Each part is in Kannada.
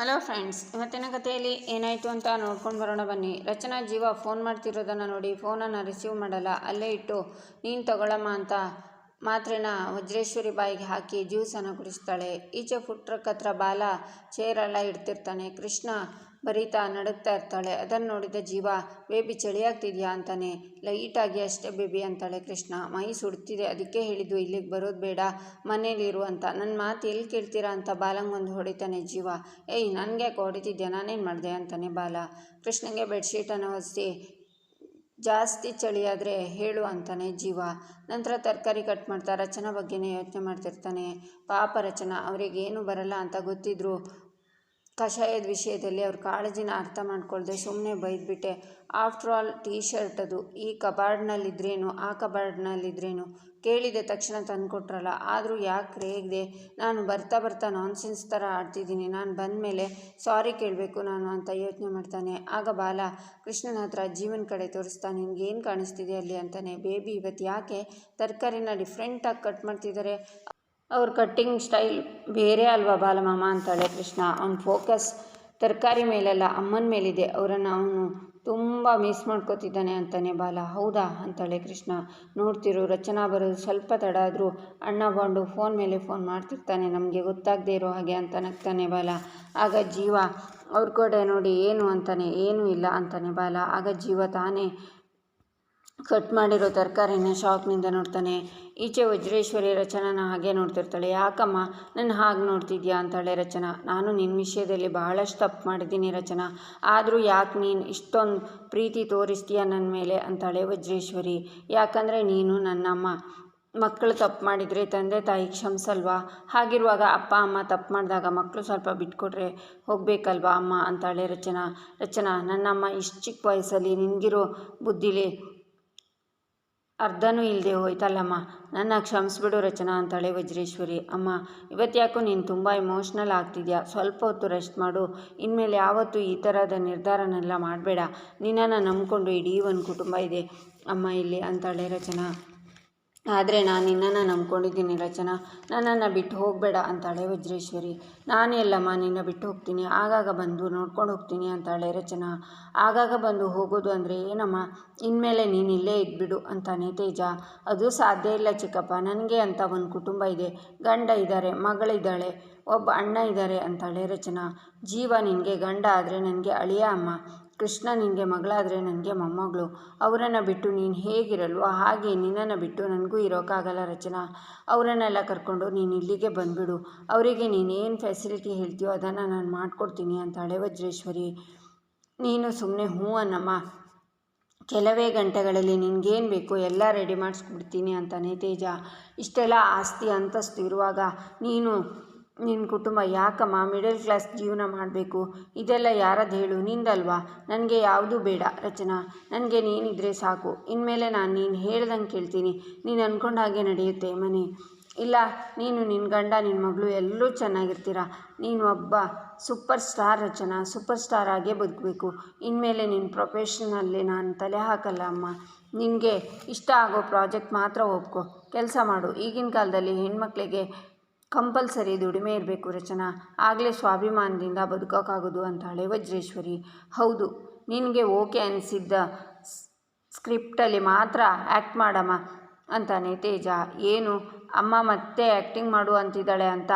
ಹಲೋ ಫ್ರೆಂಡ್ಸ್, ಇವತ್ತಿನ ಕಥೆಯಲ್ಲಿ ಏನಾಯಿತು ಅಂತ ನೋಡ್ಕೊಂಡು ಬರೋಣ ಬನ್ನಿ. ರಚನಾ ಜೀವ ಫೋನ್ ಮಾಡ್ತಿರೋದನ್ನು ನೋಡಿ ಫೋನನ್ನು ರಿಸೀವ್ ಮಾಡಲ್ಲ, ಅಲ್ಲೇ ಇಟ್ಟು, ನೀನು ತಗೊಳ್ಳಮ್ಮ ಅಂತ ಮಾತ್ರೆನ ವಜ್ರೇಶ್ವರಿ ಬಾಯಿಗೆ ಹಾಕಿ ಜ್ಯೂಸನ್ನು ಕುಡಿಸ್ತಾಳೆ. ಈಚೆ ಫುಡ್ ಟ್ರಕ್ ಹತ್ರ ಬಾಲ ಚೇರೆಲ್ಲ ಇಡ್ತಿರ್ತಾನೆ. ಕೃಷ್ಣ ಬರೀತಾ ನಡುಗ್ತಾ ಇರ್ತಾಳೆ. ಅದನ್ನು ನೋಡಿದ ಜೀವ, ಬೇಬಿ ಚಳಿ ಆಗ್ತಿದ್ಯಾ ಅಂತಾನೆ. ಲೈಟಾಗಿ ಅಷ್ಟೇ ಬೇಬಿ, ಅಂತಾಳೆ ಕೃಷ್ಣ. ಮೈ ಸುಡ್ತಿದೆ, ಅದಕ್ಕೆ ಹೇಳಿದ್ದು ಇಲ್ಲಿಗೆ ಬರೋದು ಬೇಡ ಮನೇಲಿರು ಅಂತ. ನನ್ನ ಮಾತು ಎಲ್ಲಿ ಕೇಳ್ತೀರಾ ಅಂತ ಬಾಲಂಗೊಂದು ಹೊಡಿತಾನೆ ಜೀವ. ಏಯ್ ನನಗೆ ಯಾಕೆ ಹೊಡಿತಿದ್ಯಾ? ನಾನೇನು ಮಾಡಿದೆ? ಅಂತಾನೆ ಬಾಲ. ಕೃಷ್ಣನಿಗೆ ಬೆಡ್ಶೀಟನ್ನು ಹೊಸಿ ಜಾಸ್ತಿ ಚಳಿ ಆದರೆ ಹೇಳು, ಅಂತಾನೆ ಜೀವ. ನಂತರ ತರಕಾರಿ ಕಟ್ ಮಾಡ್ತಾ ರಚನಾ ಬಗ್ಗೆನೇ ಯೋಚನೆ ಮಾಡ್ತಿರ್ತಾನೆ. ಪಾಪ ರಚನಾ, ಅವರಿಗೇನು ಬರಲ್ಲ ಅಂತ ಗೊತ್ತಿದ್ರು. ಕಷಾಯದ ವಿಷಯದಲ್ಲಿ ಅವ್ರ ಕಾಳಜಿನ ಅರ್ಥ ಮಾಡ್ಕೊಳ್ದೆ ಸುಮ್ಮನೆ ಬೈದ್ಬಿಟ್ಟೆ. ಆಫ್ಟರ್ ಆಲ್ ಟೀ ಶರ್ಟ್ ಅದು. ಈ ಕಬಾರ್ಡ್ನಲ್ಲಿದ್ರೇನು ಆ ಕಬಾರ್ಡ್ನಲ್ಲಿದ್ರೇನು ಕೇಳಿದೆ ತಕ್ಷಣ ತಂದುಕೊಟ್ರಲ್ಲ. ಆದರೂ ಯಾಕೆ ರೇಗಿದೆ ನಾನು ಬರ್ತಾ ಬರ್ತಾ ನಾನ್ಸೆನ್ಸ್ ಥರ ಆಡ್ತಿದ್ದೀನಿ. ನಾನು ಬಂದ ಮೇಲೆ ಸಾರಿ ಕೇಳಬೇಕು ನಾನು ಅಂತ ಯೋಚನೆ ಮಾಡ್ತಾನೆ. ಆಗ ಬಾಲ, ಕೃಷ್ಣನ ಹತ್ರ ಜೀವನ ಕಡೆ ತೋರಿಸ್ತಾನೆ ನಿನ್ಗೇನು ಕಾಣಿಸ್ತಿದೆ ಅಲ್ಲಿ? ಅಂತಾನೆ. ಬೇಬಿ ಇವತ್ತು ಯಾಕೆ ತರಕಾರಿನ ಡಿಫ್ರೆಂಟಾಗಿ ಕಟ್ ಮಾಡ್ತಿದ್ದಾರೆ ಅವ್ರ ಕಟ್ಟಿಂಗ್ ಸ್ಟೈಲ್ ಬೇರೆ ಅಲ್ವಾ ಬಾಲಮಾಮ ಅಂತಾಳೆ ಕೃಷ್ಣ. ಅವ್ನ ಫೋಕಸ್ ತರಕಾರಿ ಮೇಲೆಲ್ಲ, ಅಮ್ಮನ ಮೇಲಿದೆ. ಅವರನ್ನು ಅವನು ತುಂಬ ಮಿಸ್ ಮಾಡ್ಕೋತಿದ್ದಾನೆ ಅಂತಾನೆ, ಬಾಲ, ಹೌದಾ? ಅಂತಾಳೆ ಕೃಷ್ಣ. ನೋಡ್ತಿರು, ರಚನಾ ಬರೋದು ಸ್ವಲ್ಪ ತಡ ಆದರೂ ಅಣ್ಣ ಬಾಂಡು ಫೋನ್ ಮೇಲೆ ಫೋನ್ ಮಾಡ್ತಿರ್ತಾನೆ. ನಮಗೆ ಗೊತ್ತಾಗದೆ ಇರೋ ಹಾಗೆ ಅಂತ ನಗ್ತಾನೆ ಬಾಲ. ಆಗ ಜೀವ, ಅವ್ರ ಕೂಡ ನೋಡಿ, ಏನು? ಅಂತಾನೆ, ಏನೂ ಇಲ್ಲ ಅಂತಾನೆ ಬಾಲ. ಆಗ ಜೀವ ತಾನೇ ಕಟ್ ಮಾಡಿರೋ ತರಕಾರಿನ ಶಾಕ್ನಿಂದ ನೋಡ್ತಾನೆ. ಈಚೆ ವಜ್ರೇಶ್ವರಿ ರಚನಾನ ಹಾಗೆ ನೋಡ್ತಿರ್ತಾಳೆ. ಯಾಕಮ್ಮ? ನನ್ನ ಹಾಗೆ ನೋಡ್ತಿದ್ಯಾ? ಅಂತಾಳೆ ರಚನಾ. ನಾನು ನಿನ್ನ ವಿಷಯದಲ್ಲಿ ಬಹಳಷ್ಟು ತಪ್ಪು ಮಾಡಿದ್ದೀನಿ ರಚನಾ. ಆದರೂ ಯಾಕೆ ನೀನು ಇಷ್ಟೊಂದು ಪ್ರೀತಿ ತೋರಿಸ್ತೀಯ ನನ್ನ ಮೇಲೆ? ಅಂತಾಳೆ ವಜ್ರೇಶ್ವರಿ. ಯಾಕಂದರೆ ನೀನು ನನ್ನಮ್ಮ. ಮಕ್ಕಳು ತಪ್ಪು ಮಾಡಿದರೆ ತಂದೆ ತಾಯಿ ಕ್ಷಮಿಸಲ್ವಾ? ಹಾಗಿರುವಾಗ ಅಪ್ಪ, ಅಮ್ಮ ತಪ್ಪು ಮಾಡಿದಾಗ ಮಕ್ಕಳು ಸ್ವಲ್ಪ ಬಿಟ್ಕೊಟ್ರೆ ಹೋಗಬೇಕಲ್ವಾ ಅಮ್ಮ? ಅಂತಾಳೆ ರಚನಾ. ರಚನಾ, ನನ್ನಮ್ಮ ಇಷ್ಟು ಚಿಕ್ಕ ವಯಸ್ಸಲ್ಲಿ ನಿನಗಿರೋ ಬುದ್ಧಿಲಿ ಅರ್ಧನೂ ಇಲ್ಲದೆ ಹೋಯ್ತಲ್ಲಮ್ಮ. ನನ್ನ ಕ್ಷಮಿಸ್ಬಿಡು ರಚನಾ ಅಂತಾಳೆ ವಜ್ರೇಶ್ವರಿ. ಅಮ್ಮ, ಇವತ್ತ್ಯಾಕೋ ನೀನು ತುಂಬ ಇಮೋಷ್ನಲ್ ಆಗ್ತಿದ್ಯಾ? ಸ್ವಲ್ಪ ಹೊತ್ತು ರೆಸ್ಟ್ ಮಾಡು. ಇನ್ಮೇಲೆ ಯಾವತ್ತೂ ಈ ಥರದ ನಿರ್ಧಾರನೆಲ್ಲ ಮಾಡಬೇಡ. ನಿನ್ನನ್ನು ನಂಬಿಕೊಂಡು ಇಡೀ ಒಂದು ಕುಟುಂಬ ಇದೆ. ಅಮ್ಮ ಇಲ್ಲಿ ಅಂತಾಳೆ ರಚನಾ. ಆದರೆ ನಾನು ನಿನ್ನನ್ನು ನಂಬ್ಕೊಂಡಿದ್ದೀನಿ ರಚನಾ. ನನ್ನನ್ನು ಬಿಟ್ಟು ಹೋಗಬೇಡ ಅಂತಾಳೆ ವಜ್ರೇಶ್ವರಿ. ನಾನು ಎಲ್ಲಮ್ಮ ನಿನ್ನ ಬಿಟ್ಟು ಹೋಗ್ತೀನಿ. ಆಗಾಗ ಬಂದು ನೋಡ್ಕೊಂಡು ಹೋಗ್ತೀನಿ ಅಂತಾಳೆ ರಚನಾ. ಆಗಾಗ ಬಂದು ಹೋಗೋದು ಅಂದರೆ ಏನಮ್ಮ? ಇನ್ಮೇಲೆ ನೀನು ಇಲ್ಲೇ ಇದ್ಬಿಡು ಅಂತಾನೆ ತೇಜ. ಅದು ಸಾಧ್ಯ ಇಲ್ಲ ಚಿಕ್ಕಪ್ಪ. ನನಗೆ ಅಂತ ಒಂದು ಕುಟುಂಬ ಇದೆ. ಗಂಡ ಇದ್ದಾರೆ ಮಗಳಿದ್ದಾಳೆ, ಒಬ್ಬ ಅಣ್ಣ ಇದ್ದಾರೆ ಅಂತಾಳೆ ರಚನಾ. ಜೀವ ನಿನಗೆ ಗಂಡ ಆದರೆ ನನಗೆ ಅಳಿಯ ಅಮ್ಮ. ಕೃಷ್ಣ ನಿನಗೆ ಮಗಳಾದರೆ ನನಗೆ ಮೊಮ್ಮಗಳು. ಅವರನ್ನು ಬಿಟ್ಟು ನೀನು ಹೇಗಿರಲ್ವೋ ಹಾಗೆ ನಿನ್ನನ್ನು ಬಿಟ್ಟು ನನಗೂ ಇರೋಕ್ಕಾಗಲ್ಲ ರಚನಾ. ಅವರನ್ನೆಲ್ಲ ಕರ್ಕೊಂಡು ನೀನು ಇಲ್ಲಿಗೆ ಬಂದುಬಿಡು. ಅವರಿಗೆ ನೀನೇನು ಫೆಸಿಲಿಟಿ ಹೇಳ್ತೀಯೋ ಅದನ್ನು ನಾನು ಮಾಡಿಕೊಡ್ತೀನಿ ಅಂತಾಳೆ ವಜ್ರೇಶ್ವರಿ. ನೀನು ಸುಮ್ಮನೆ ಹ್ಞೂ ಅನ್ನಮ್ಮ. ಕೆಲವೇ ಗಂಟೆಗಳಲ್ಲಿ ನಿನಗೇನು ಬೇಕು ಎಲ್ಲ ರೆಡಿ ಮಾಡಿಸ್ಬಿಡ್ತೀನಿ ಅಂತಾನೆ ತೇಜ. ಇಷ್ಟೆಲ್ಲ ಆಸ್ತಿ ಅಂತಸ್ತು ಇರುವಾಗ ನೀನು ನಿನ್ನ ಕುಟುಂಬ ಯಾಕಮ್ಮ ಮಿಡಲ್ ಕ್ಲಾಸ್ ಜೀವನ ಮಾಡಬೇಕು? ಇದೆಲ್ಲ ಯಾರದ್ದು ಹೇಳು? ನಿಂದಲ್ವಾ? ನನಗೆ ಯಾವುದೂ ಬೇಡ ರಚನಾ. ನನಗೆ ನೀನಿದ್ರೆ ಸಾಕು. ಇನ್ಮೇಲೆ ನಾನು ನೀನು ಹೇಳ್ದಂಗೆ ಕೇಳ್ತೀನಿ. ನೀನು ಅಂದ್ಕೊಂಡ ಹಾಗೆ ನಡೆಯುತ್ತೆ ಮನೆ. ಇಲ್ಲ, ನೀನು ನಿನ್ನ ಗಂಡ ನಿನ್ನ ಮಗಳು ಎಲ್ಲರೂ ಚೆನ್ನಾಗಿರ್ತೀರ? ನೀನು ಒಬ್ಬ super star Rachana. Super star ಆಗೇ ಬದುಕಬೇಕು. ಇನ್ಮೇಲೆ ನಿನ್ನ ಪ್ರೊಫೆಷನಲ್ಲಿ ನಾನು ತಲೆ ಹಾಕಲ್ಲ ಅಮ್ಮ. ನಿನಗೆ ಇಷ್ಟ ಆಗೋ ಪ್ರಾಜೆಕ್ಟ್ ಮಾತ್ರ ಒಪ್ಕೊ. ಕೆಲಸ ಮಾಡು. ಈಗಿನ ಕಾಲದಲ್ಲಿ ಹೆಣ್ಮಕ್ಳಿಗೆ ಕಂಪಲ್ಸರಿ ದುಡಿಮೆ ಇರಬೇಕು ರಚನಾ. ಆಗಲೇ ಸ್ವಾಭಿಮಾನದಿಂದ ಬದುಕೋಕ್ಕಾಗೋದು ಅಂತಾಳೆ ವಜ್ರೇಶ್ವರಿ. ಹೌದು, ನಿನಗೆ ಓಕೆ ಅನಿಸಿದ್ದ ಸ್ಕ್ರಿಪ್ಟಲ್ಲಿ ಮಾತ್ರ ಆ್ಯಕ್ಟ್ ಮಾಡಮ್ಮ ಅಂತಾನೆ ತೇಜ ಏನು, ಅಮ್ಮ ಮತ್ತೆ ಆ್ಯಕ್ಟಿಂಗ್ ಮಾಡು ಅಂತಿದ್ದಾಳೆ ಅಂತ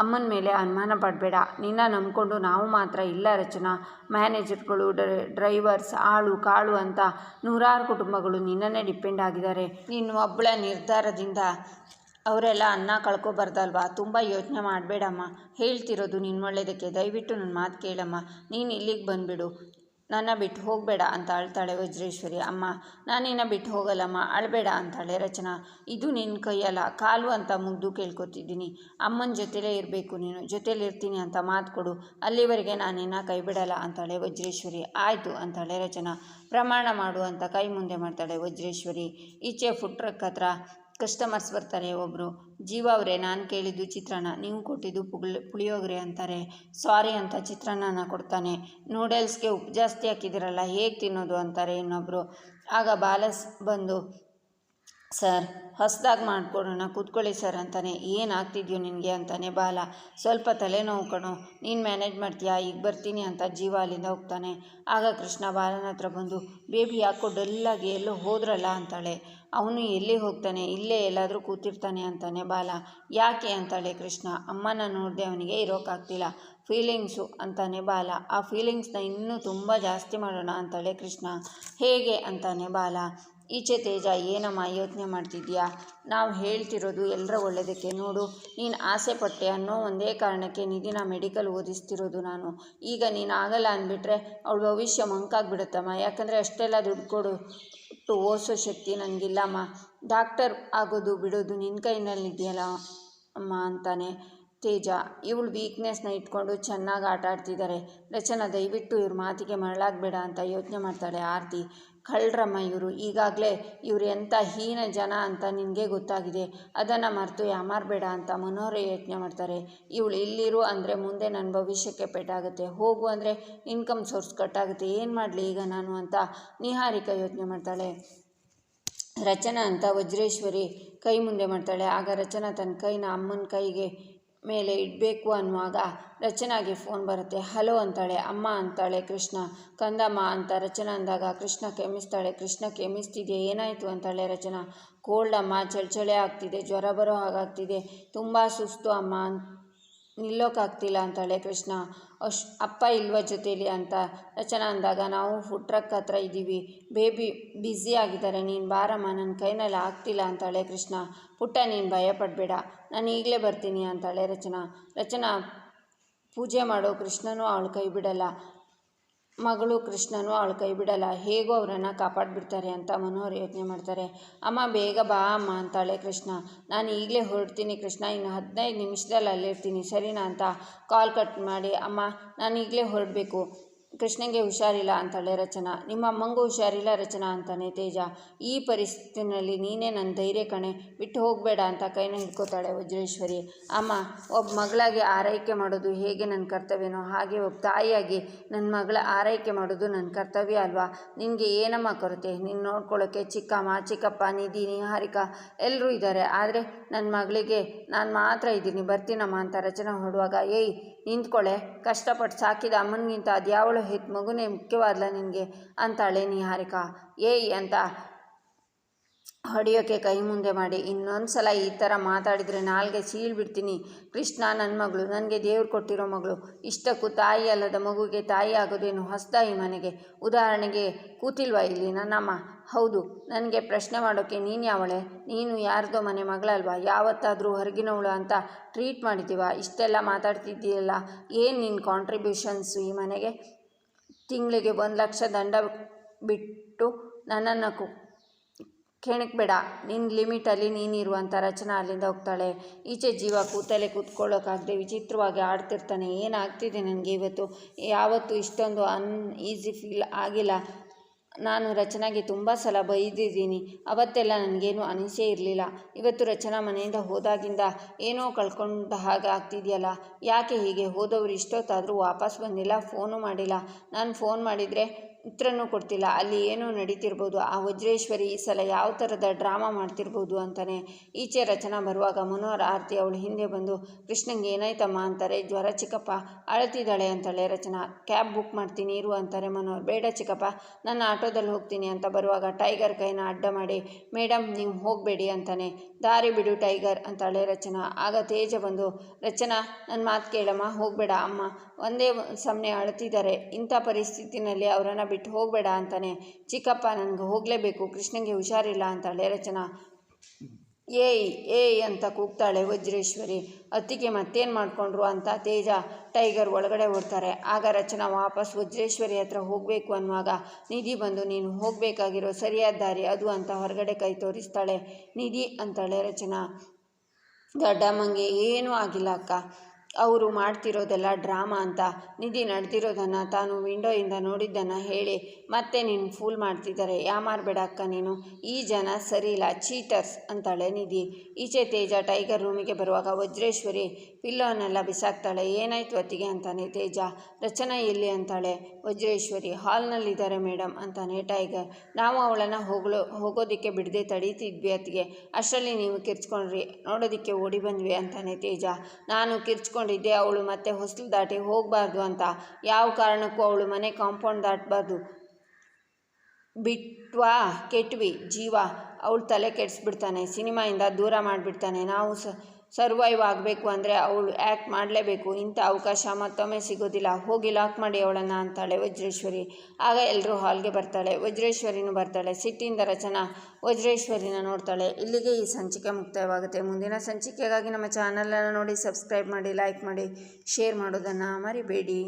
ಅಮ್ಮನ ಮೇಲೆ ಅನುಮಾನ ಪಡಬೇಡ. ನಿನ್ನ ನಂಬಿಕೊಂಡು ನಾವು ಮಾತ್ರ ಇಲ್ಲ ರಚನಾ. ಮ್ಯಾನೇಜರ್ಗಳು ಡ್ರೈವರ್ಸ್, ಆಳು, ಕಾಳು ಅಂತ ನೂರಾರು ಕುಟುಂಬಗಳು ನಿನ್ನನ್ನೇ ಡಿಪೆಂಡ್ ಆಗಿದ್ದಾರೆ. ನೀನು ಒಬ್ಬಳ ನಿರ್ಧಾರದಿಂದ ಅವರೆಲ್ಲ ಅನ್ನ ಕಳ್ಕೊಬಾರ್ದಲ್ವಾ? ತುಂಬ ಯೋಚನೆ ಮಾಡಬೇಡಮ್ಮ. ಹೇಳ್ತಿರೋದು ನಿನ್ನ ಒಳ್ಳೆಯದಕ್ಕೆ ದಯವಿಟ್ಟು ನನ್ನ ಮಾತು ಕೇಳಮ್ಮ. ನೀನು ಇಲ್ಲಿಗೆ ಬಂದುಬಿಡು. ನನ್ನ ಬಿಟ್ಟು ಹೋಗಬೇಡ ಅಂತ ಅಳ್ತಾಳೆ ವಜ್ರೇಶ್ವರಿ. ಅಮ್ಮ ನಾನು ನಿನ್ನ ಬಿಟ್ಟು ಹೋಗಲ್ಲಮ್ಮ. ಅಳಬೇಡ ಅಂತಾಳೆ ರಚನಾ. ಇದು ನಿನ್ನ ಕೈಯಲ್ಲ. ಕಾಲು ಅಂತ ಮುಗ್ದು ಕೇಳ್ಕೊತಿದ್ದೀನಿ. ಅಮ್ಮನ ಜೊತೆಲೇ ಇರಬೇಕು ನೀನು. ಜೊತೇಲಿ ಇರ್ತೀನಿ ಅಂತ ಮಾತು ಕೊಡು. ಅಲ್ಲಿವರೆಗೆ ನಾನು ನಿನ್ನ ಕೈ ಬಿಡಲ್ಲ ಅಂತಾಳೆ ವಜ್ರೇಶ್ವರಿ. ಆಯಿತು ಅಂತಾಳೆ ರಚನಾ. ಪ್ರಮಾಣ ಮಾಡು ಅಂತ ಕೈ ಮುಂದೆ ಮಾಡ್ತಾಳೆ ವಜ್ರೇಶ್ವರಿ. ಈಚೆ ಫುಟ್ರಕ್ ಟ್ರಕ್ ಹತ್ರ ಕಸ್ಟಮರ್ಸ್ ಬರ್ತಾರೆ ಒಬ್ಬರು ಜೀವ ಅವರೇ, ನಾನು ಕೇಳಿದ್ದು ಚಿತ್ರಾನ್ನ ನೀವು ಕೊಟ್ಟಿದ್ದು ಪುಗ್ಲ್, ಪುಳಿಯೋಗರೆ ಅಂತಾರೆ. ಸಾರಿ ಅಂತ ಚಿತ್ರಾನ್ನನ ಕೊಡ್ತಾನೆ. ನೂಡಲ್ಸ್ಗೆ ಉಪ್ಪು ಜಾಸ್ತಿ ಹಾಕಿದಿರಲ್ಲ, ಹೇಗೆ ತಿನ್ನೋದು? ಅಂತಾರೆ ಇನ್ನೊಬ್ಬರು ಆಗ ಬಾಲಸ್ ಬಂದು, ಸರ್, ಹೊಸದಾಗಿ ಮಾಡಿಕೊಡೋಣ, ಕೂತ್ಕೊಳ್ಳಿ ಸರ್ ಅಂತಾನೆ. ಏನು ಆಗ್ತಿದ್ಯೋ ನಿನಗೆ? ಅಂತಾನೆ ಬಾಲ. ಸ್ವಲ್ಪ ತಲೆನೋವು ಕಣೋ. ನೀನು ಮ್ಯಾನೇಜ್ ಮಾಡ್ತೀಯಾ? ಈಗ ಬರ್ತೀನಿ ಅಂತ ಜೀವ ಅಲ್ಲಿಂದ ಹೋಗ್ತಾನೆ. ಆಗ ಕೃಷ್ಣ ಬಾಲನ ಹತ್ರ ಬಂದು, ಬೇಬಿ ಯಾಕೋ ಡಲ್ಲಾಗಿ ಎಲ್ಲೋ ಹೋದ್ರಲ್ಲ ಅಂತಾಳೆ. ಅವನು ಎಲ್ಲಿ ಹೋಗ್ತಾನೆ? ಇಲ್ಲೇ ಎಲ್ಲಾದರೂ ಕೂತಿರ್ತಾನೆ ಅಂತಾನೆ ಬಾಲ. ಯಾಕೆ ಅಂತಾಳೆ ಕೃಷ್ಣ? ಅಮ್ಮನ ನೋಡಿದೆ ಅವನಿಗೆ ಇರೋಕ್ಕಾಗ್ತಿಲ್ಲ ಫೀಲಿಂಗ್ಸು ಅಂತಾನೆ ಬಾಲ. ಆ ಫೀಲಿಂಗ್ಸ್ನ ಇನ್ನೂ ತುಂಬ ಜಾಸ್ತಿ ಮಾಡೋಣ ಅಂತಾಳೆ ಕೃಷ್ಣ. ಹೇಗೆ ಅಂತಾನೆ ಬಾಲ. ಈಚೆ ತೇಜ, ಏನಮ್ಮ ಯೋಚನೆ ಮಾಡ್ತಿದ್ಯಾ? ನಾವು ಹೇಳ್ತಿರೋದು ಎಲ್ಲರ ಒಳ್ಳೆಯದಕ್ಕೆ ನೋಡು. ನೀನು ಆಸೆ ಪಟ್ಟೆ ಅನ್ನೋ ಒಂದೇ ಕಾರಣಕ್ಕೆ ನಿಧಿನ ಮೆಡಿಕಲ್ ಓದಿಸ್ತಿರೋದು ನಾನು. ಈಗ ನೀನು ಆಗಲ್ಲ ಅಂದ್ಬಿಟ್ರೆ ಅವಳು ಭವಿಷ್ಯ ಮಂಕಾಗ್ಬಿಡುತ್ತಮ್ಮ. ಯಾಕಂದರೆ ಅಷ್ಟೆಲ್ಲ ದುಡ್ಡು ಕೊಡು. ಟು ಓಸೋ ಶಕ್ತಿ ನನಗಿಲ್ಲಮ್ಮ ಡಾಕ್ಟರ್ ಆಗೋದು ಬಿಡೋದು ನಿನ್ನ ಕೈನಲ್ಲಿದೆಯಲ್ಲ, ಅಮ್ಮ ಅಂತಾನೆ ತೇಜ. ಇವಳು ವೀಕ್ನೆಸ್ನ ಇಟ್ಕೊಂಡು ಚೆನ್ನಾಗಿ ಆಟ ಆಡ್ತಿದ್ದಾರೆ ರಚನಾ, ದಯವಿಟ್ಟು ಇವ್ರ ಮಾತಿಗೆ ಮರಳಾಗಬೇಡ ಅಂತ ಯೋಚನೆ ಮಾಡ್ತಾಳೆ ಆರತಿ. ಕಳ್ರಮ್ಮ ಇವರು. ಈಗಾಗಲೇ ಇವರು ಎಂಥ ಹೀನ ಜನ ಅಂತ ನಿನಗೆ ಗೊತ್ತಾಗಿದೆ. ಅದನ್ನು ಮರೆತು ಯಾಮಾರಬೇಡ ಅಂತ ಮನೋಹರ ಯೋಚನೆ ಮಾಡ್ತಾರೆ. ಇವಳು ಇಲ್ಲಿರು ಅಂದರೆ ಮುಂದೆ ನನ್ನ ಭವಿಷ್ಯಕ್ಕೆ ಪೆಟ್ಟಾಗುತ್ತೆ. ಹೋಗು ಅಂದರೆ ಇನ್ಕಮ್ ಸೋರ್ಸ್ ಕಟ್ಟಾಗುತ್ತೆ. ಏನು ಮಾಡಲಿ ಈಗ ನಾನು ಅಂತ ನಿಹಾರಿಕಾ ಯೋಚನೆ ಮಾಡ್ತಾಳೆ. ರಚನಾ ಅಂತ ವಜ್ರೇಶ್ವರಿ ಕೈ ಮುಂದೆ ಮಾಡ್ತಾಳೆ. ಆಗ ರಚನಾ ತನ್ನ ಕೈನ ಅಮ್ಮನ ಕೈಗೆ ಮೇಲೆ ಇಡಬೇಕು ಅನ್ನುವಾಗ ರಚನಾಗೆ ಫೋನ್ ಬರುತ್ತೆ. ಹಲೋ ಅಂತಾಳೆ, ಅಮ್ಮ ಅಂತಾಳೆ, ಕೃಷ್ಣ ಕಂದಮ್ಮ ಅಂತ ರಚನಾ ಅಂದಾಗ, ಕೃಷ್ಣ ಕೆಮ್ಮಿಸ್ತಾಳೆ, ಕೃಷ್ಣ ಕೆಮ್ಮಿಸ್ತಿದೆ ಏನಾಯಿತು? ಅಂತಾಳೆ ರಚನಾ. ಕೋಲ್ಡ್ ಅಮ್ಮ ಚಳಚಳೆ ಆಗ್ತಿದೆ, ಜ್ವರ ಬರೋ ಹಾಗಾಗ್ತಿದೆ, ತುಂಬ ಸುಸ್ತು ಅಮ್ಮ ನಿಲ್ಲೋಕ್ಕಾಗ್ತಿಲ್ಲ ಅಂತಾಳೆ ಕೃಷ್ಣ. ಅಶ್, ಅಪ್ಪ ಇಲ್ವ ಜೊತೇಲಿ ಅಂತ ರಚನಾ ಅಂದಾಗ, ನಾವು ಫುಡ್ ಟ್ರಕ್ ಹತ್ರ ಇದ್ದೀವಿ. ಬೇಬಿ ಬ್ಯುಸಿ ಆಗಿದ್ದಾರೆ. ನೀನು ಬಾರಮ್ಮ. ನನ್ನ ಕೈನಲ್ಲಿ ಆಗ್ತಿಲ್ಲ ಅಂತಾಳೆ ಕೃಷ್ಣ. ಪುಟ್ಟ, ನೀನು ಭಯಪಡಬೇಡ. ನಾನು ಈಗಲೇ ಬರ್ತೀನಿ ಅಂತಾಳೆ ರಚನಾ. ರಚನಾ ಪೂಜೆ ಮಾಡೋ ಕೃಷ್ಣನೂ ಅವಳು ಕೈ ಬಿಡಲ್ಲ. ಮಗಳು ಕೃಷ್ಣನು ಅವಳು ಕೈ ಬಿಡಲ್ಲ. ಹೇಗೋ ಅವರನ್ನು ಕಾಪಾಡಿಬಿಡ್ತಾರೆ ಅಂತ ಮನೋಹರ್ ಯೋಚನೆ ಮಾಡ್ತಾರೆ. ಅಮ್ಮ, ಬೇಗ ಬಾ ಅಮ್ಮ ಅಂತಾಳೆ ಕೃಷ್ಣ. ನಾನು ಈಗಲೇ ಹೊರಡ್ತೀನಿ ಕೃಷ್ಣ. ಇನ್ನು ಹದಿನೈದು ನಿಮಿಷದಲ್ಲಿ ಅಲ್ಲಿರ್ತೀನಿ. ಸರಿನಾ ಅಂತ ಕಾಲ್ ಕಟ್ ಮಾಡಿ, ಅಮ್ಮ, ನಾನು ಈಗಲೇ ಹೊರಡಬೇಕು. ಕೃಷ್ಣಂಗೆ ಹುಷಾರಿಲ್ಲ ಅಂತಾಳೆ ರಚನಾ, ನಿಮ್ಮ ಅಮ್ಮಂಗೂ ಹುಷಾರಿಲ್ಲ ರಚನಾ ಅಂತಾನೆ ತೇಜ. ಈ ಪರಿಸ್ಥಿತಿನಲ್ಲಿ ನೀನೇ ನನ್ನ ಧೈರ್ಯ ಕಣೆ. ಬಿಟ್ಟು ಹೋಗಬೇಡ ಅಂತ ಕೈನ ಹಿಡ್ಕೋತಾಳೆ ವಜ್ರೇಶ್ವರಿ. ಅಮ್ಮ, ಒಬ್ಬ ಮಗಳಾಗಿ ಆರೈಕೆ ಮಾಡೋದು ಹೇಗೆ ನನ್ನ ಕರ್ತವ್ಯನೋ ಹಾಗೆ ಒಬ್ಬ ತಾಯಿಯಾಗಿ ನನ್ನ ಮಗಳ ಆರೈಕೆ ಮಾಡೋದು ನನ್ನ ಕರ್ತವ್ಯ ಅಲ್ವಾ? ನಿನಗೆ ಏನಮ್ಮ ಕೊರತೆ? ನೀನು ನೋಡ್ಕೊಳ್ಳೋಕ್ಕೆ ಚಿಕ್ಕಮ್ಮ ಚಿಕ್ಕಪ್ಪ, ನಿಧಿ, ನಿಹಾರಿಕಾ ಎಲ್ಲರೂ ಇದ್ದಾರೆ ಆದರೆ ನನ್ನ ಮಗಳಿಗೆ ನಾನು ಮಾತ್ರ ಇದ್ದೀನಿ. ಬರ್ತೀನಮ್ಮ ಅಂತ ರಚನಾ ಹೊಡುವಾಗ ಏಯ್ ನಿಂತ್ಕೊಳ್ಳೆ ಕಷ್ಟಪಟ್ಟು ಸಾಕಿದ ಅಮ್ಮನಿಗಿಂತ ಅದ್ಯಾವಳು ಹೆತ್ ಮಗುನೇ ಮುಖ್ಯವಾದ್ಲ ನಿನಗೆ? ಅಂತಾಳೆ ನಿಹಾರಿಕಾ ಏಯ್ ಅಂತ ಹೊಡೆಯೋಕ್ಕೆ ಕೈ ಮುಂದೆ ಮಾಡಿ. ಇನ್ನೊಂದು ಸಲ ಈ ಥರ ಮಾತಾಡಿದರೆ ನಾಲ್ಗೆ ಸೀಳ್ಬಿಡ್ತೀನಿ ಕೃಷ್ಣ ನನ್ನ ಮಗಳು, ನನಗೆ ದೇವ್ರು ಕೊಟ್ಟಿರೋ ಮಗಳು. ಇಷ್ಟಕ್ಕೂ ತಾಯಿ ಅಲ್ಲದ ಮಗುಗೆ ತಾಯಿ ಆಗೋದೇನು ಹೊಸದಾಯಿ ಮನೆಗೆ? ಉದಾಹರಣೆಗೆ, ಕೂತಿಲ್ವಾ ಇಲ್ಲಿ ನನ್ನಮ್ಮ? ಹೌದು, ನನಗೆ ಪ್ರಶ್ನೆ ಮಾಡೋಕ್ಕೆ ನೀನು ಯಾವಳೆ? ನೀನು ಯಾರ್ದೋ ಮನೆ ಮಗಳಲ್ವಾ? ಯಾವತ್ತಾದರೂ ಹೊರಗಿನವಳು ಅಂತ ಟ್ರೀಟ್ ಮಾಡಿದ್ದೀವ? ಇಷ್ಟೆಲ್ಲ ಮಾತಾಡ್ತಿದ್ದೀಯಲ್ಲ, ಏನು ನಿನ್ನ ಕಾಂಟ್ರಿಬ್ಯೂಷನ್ಸು ಈ ಮನೆಗೆ? ತಿಂಗಳಿಗೆ ಒಂದು ಲಕ್ಷ ದಂಡ ಬಿಟ್ಟು ನನ್ನನ್ನು ಕು ಕೆಣಕ್ಬೇಡ ನಿನ್ನ ಲಿಮಿಟಲ್ಲಿ ನೀನಿರುವಂಥ ರಚನಾ ಅಲ್ಲಿಂದ ಹೋಗ್ತಾಳೆ. ಈಚೆ ಜೀವ ಕೂತಲೇ ಕೂತ್ಕೊಳ್ಳೋಕ್ಕಾಗದೆ ವಿಚಿತ್ರವಾಗಿ ಆಡ್ತಿರ್ತಾನೆ. ಏನಾಗ್ತಿದೆ ನನಗೆ ಇವತ್ತು? ಯಾವತ್ತು ಇಷ್ಟೊಂದು ಅನ್ ಈಸಿ ಫೀಲ್ ಆಗಿಲ್ಲ. ನಾನು ರಚನಾಗೆ ತುಂಬ ಸಲ ಬೈದಿದ್ದೀನಿ. ಅವತ್ತೆಲ್ಲ ನನಗೇನು ಅನಿಸೇ ಇರಲಿಲ್ಲ. ಇವತ್ತು ರಚನಾ ಮನೆಯಿಂದ ಹೋದಾಗಿಂದ ಏನೋ ಕಳ್ಕೊಂಡ ಹಾಗೆ ಆಗ್ತಿದೆಯಲ್ಲ? ಯಾಕೆ ಹೀಗೆ? ಹೋದವರು ಇಷ್ಟೊತ್ತಾದರೂ ವಾಪಸ್ ಬಂದಿಲ್ಲ, ಫೋನು ಮಾಡಿಲ್ಲ. ನಾನು ಫೋನ್ ಮಾಡಿದರೆ ಉತ್ತರನೂ ಕೊಡ್ತಿಲ್ಲ. ಅಲ್ಲಿ ಏನೋ ನಡೀತಿರ್ಬೋದು. ಆ ವಜ್ರೇಶ್ವರಿ ಈ ಸಲ ಯಾವ ಥರದ ಡ್ರಾಮಾ ಮಾಡ್ತಿರ್ಬೋದು ಅಂತಾನೆ ಈಚೆ ರಚನಾ ಬರುವಾಗ ಮನೋಹರ್ ಆರತಿ ಅವಳು ಹಿಂದೆ ಬಂದು ಕೃಷ್ಣಂಗೆ ಏನಾಯ್ತಮ್ಮ ಅಂತಾರೆ, ಜ್ವರ ಚಿಕ್ಕಪ್ಪ ಅಳತಿದ್ದಾಳೆ ಅಂತಾಳೆ ರಚನಾ. ಕ್ಯಾಬ್ ಬುಕ್ ಮಾಡ್ತೀನಿ, ಇರು ಅಂತಾರೆ ಮನೋಹರ್. ಬೇಡ ಚಿಕ್ಕಪ್ಪ, ನನ್ನ ಆಟೋದಲ್ಲಿ ಹೋಗ್ತೀನಿ ಅಂತ ಬರುವಾಗ ಟೈಗರ್ ಕೈನ ಅಡ್ಡ ಮಾಡಿ ಮೇಡಮ್ ನೀವು ಹೋಗಬೇಡಿ ಅಂತಾನೆ. ದಾರಿ ಬಿಡು ಟೈಗರ್ ಅಂತಾಳೆ ರಚನಾ. ಆಗ ತೇಜ ಬಂದು, ರಚನಾ ನನ್ನ ಮಾತು ಕೇಳಮ್ಮ, ಹೋಗಬೇಡ ಅಮ್ಮ. ಒಂದೇ ಸಮನೆ ಅಳ್ತಿದ್ದಾರೆ. ಇಂಥ ಪರಿಸ್ಥಿತಿನಲ್ಲಿ ಅವರನ್ನು ಬಿಟ್ಟು ಹೋಗಬೇಡ ಅಂತಾನೆ, ಚಿಕ್ಕಪ್ಪ ನನಗೆ ಹೋಗಲೇಬೇಕು ಕೃಷ್ಣಂಗೆ ಹುಷಾರಿಲ್ಲ ಅಂತಾಳೆ ರಚನಾ. ಏಯ್ ಏಯ್ ಅಂತ ಕೂಗ್ತಾಳೆ ವಜ್ರೇಶ್ವರಿ. ಅತ್ತಿಗೆ ಮತ್ತೇನು ಮಾಡಿಕೊಂಡ್ರು ಅಂತ ತೇಜ ಟೈಗರ್ ಒಳಗಡೆ ಓಡ್ತಾರೆ. ಆಗ ರಚನಾ ವಾಪಸ್ ವಜ್ರೇಶ್ವರಿ ಹತ್ರ ಹೋಗಬೇಕು ಅನ್ನುವಾಗ, ನಿಧಿ ಬಂದು, ನೀನು ಹೋಗಬೇಕಾಗಿರೋ ಸರಿಯಾದ ದಾರಿ ಅದು ಅಂತ ಹೊರಗಡೆ ಕೈ ತೋರಿಸ್ತಾಳೆ. ನಿಧಿ ಅಂತಾಳೆ ರಚನಾ. ದೊಡ್ಡಮ್ಮಂಗೆ ಏನೂ ಆಗಿಲ್ಲ ಅಕ್ಕ. ಅವರು ಮಾಡ್ತಿರೋದೆಲ್ಲ ಡ್ರಾಮಾ ಅಂತ. ನಿಧಿ ನಡೆದಿರೋದನ್ನು ತಾನು ವಿಂಡೋಯಿಂದ ನೋಡಿದ್ದನ್ನು ಹೇಳಿ ಮತ್ತೆ ನೀನು ಫೂಲ್ ಮಾಡ್ತಿದ್ದಾರೆ ಯಾಮಾರಬೇಡ ಅಕ್ಕ ನೀನು. ಈ ಜನ ಸರಿ ಇಲ್ಲ. ಚೀಟರ್ಸ್ ಅಂತಾಳೆ ನಿಧಿ. ಈಚೆ ತೇಜ ಟೈಗರ್ ರೂಮಿಗೆ ಬರುವಾಗ ವಜ್ರೇಶ್ವರಿ ಪಿಲ್ಲೋನೆಲ್ಲ ಬಿಸಾಕ್ತಾಳೆ. ಏನಾಯ್ತು ಅತ್ತಿಗೆ ಅಂತಾನೆ ತೇಜ. ರಚನಾ ಎಲ್ಲಿ ಅಂತಾಳೆ? ವಜ್ರೇಶ್ವರಿ, ಹಾಲ್ನಲ್ಲಿದ್ದಾರೆ ಮೇಡಮ್ ಅಂತಾನೆ ಟೈಗರ್. ನಾವು ಅವಳನ್ನು ಹೋಗಲು, ಹೋಗೋದಕ್ಕೆ ಬಿಡದೆ ತಡೀತಿದ್ವಿ ಅತ್ತಿಗೆ. ಅಷ್ಟರಲ್ಲಿ ನೀವು ಕಿರ್ಚ್ಕೊಂಡ್ರಿ. ನೋಡೋದಕ್ಕೆ ಓಡಿ ಬಂದ್ವಿ ಅಂತಾನೆ ತೇಜ. ನಾನು ಕಿರ್ಚ್ಕೊಂಡಿದ್ದೆ ಅವಳು ಮತ್ತೆ ಹೊಸ್ಲು ದಾಟಿ ಹೋಗಬಾರ್ದು ಅಂತ. ಯಾವ ಕಾರಣಕ್ಕೂ ಅವಳು ಮನೆ ಕಾಂಪೌಂಡ್ ದಾಟಬಾರ್ದು. ಬಿಟ್ವಾ? ಕೆಟ್ವಿ? ಜೀವ? ಅವಳು ತಲೆ ಕೆಡಿಸ್ಬಿಡ್ತಾನೆ, ಸಿನಿಮಾಯಿಂದ ದೂರ ಮಾಡಿಬಿಡ್ತಾನೆ. ನಾವು ಸ ಸರ್ವೈವ್ ಆಗಬೇಕು ಅಂದರೆ ಅವಳು ಆ್ಯಕ್ಟ್ ಮಾಡಲೇಬೇಕು. ಇಂಥ ಅವಕಾಶ ಮತ್ತೊಮ್ಮೆ ಸಿಗೋದಿಲ್ಲ. ಹೋಗಿ ಲಾಕ್ ಮಾಡಿ ಅವಳನ್ನು ಅಂತಾಳೆ ವಜ್ರೇಶ್ವರಿ. ಆಗ ಎಲ್ಲರೂ ಹಾಲ್ಗೆ ಬರ್ತಾಳೆ. ವಜ್ರೇಶ್ವರಿನೂ ಬರ್ತಾಳೆ. ಸಿಟ್ಟಿಯಿಂದ ರಚನಾ ವಜ್ರೇಶ್ವರಿನ ನೋಡ್ತಾಳೆ. ಇಲ್ಲಿಗೆ ಈ ಸಂಚಿಕೆ ಮುಕ್ತಾಯವಾಗುತ್ತೆ. ಮುಂದಿನ ಸಂಚಿಕೆಗಾಗಿ ನಮ್ಮ ಚಾನಲನ್ನು ನೋಡಿ ಸಬ್ಸ್ಕ್ರೈಬ್ ಮಾಡಿ ಲೈಕ್ ಮಾಡಿ ಶೇರ್ ಮಾಡೋದನ್ನು ಮರಿಬೇಡಿ.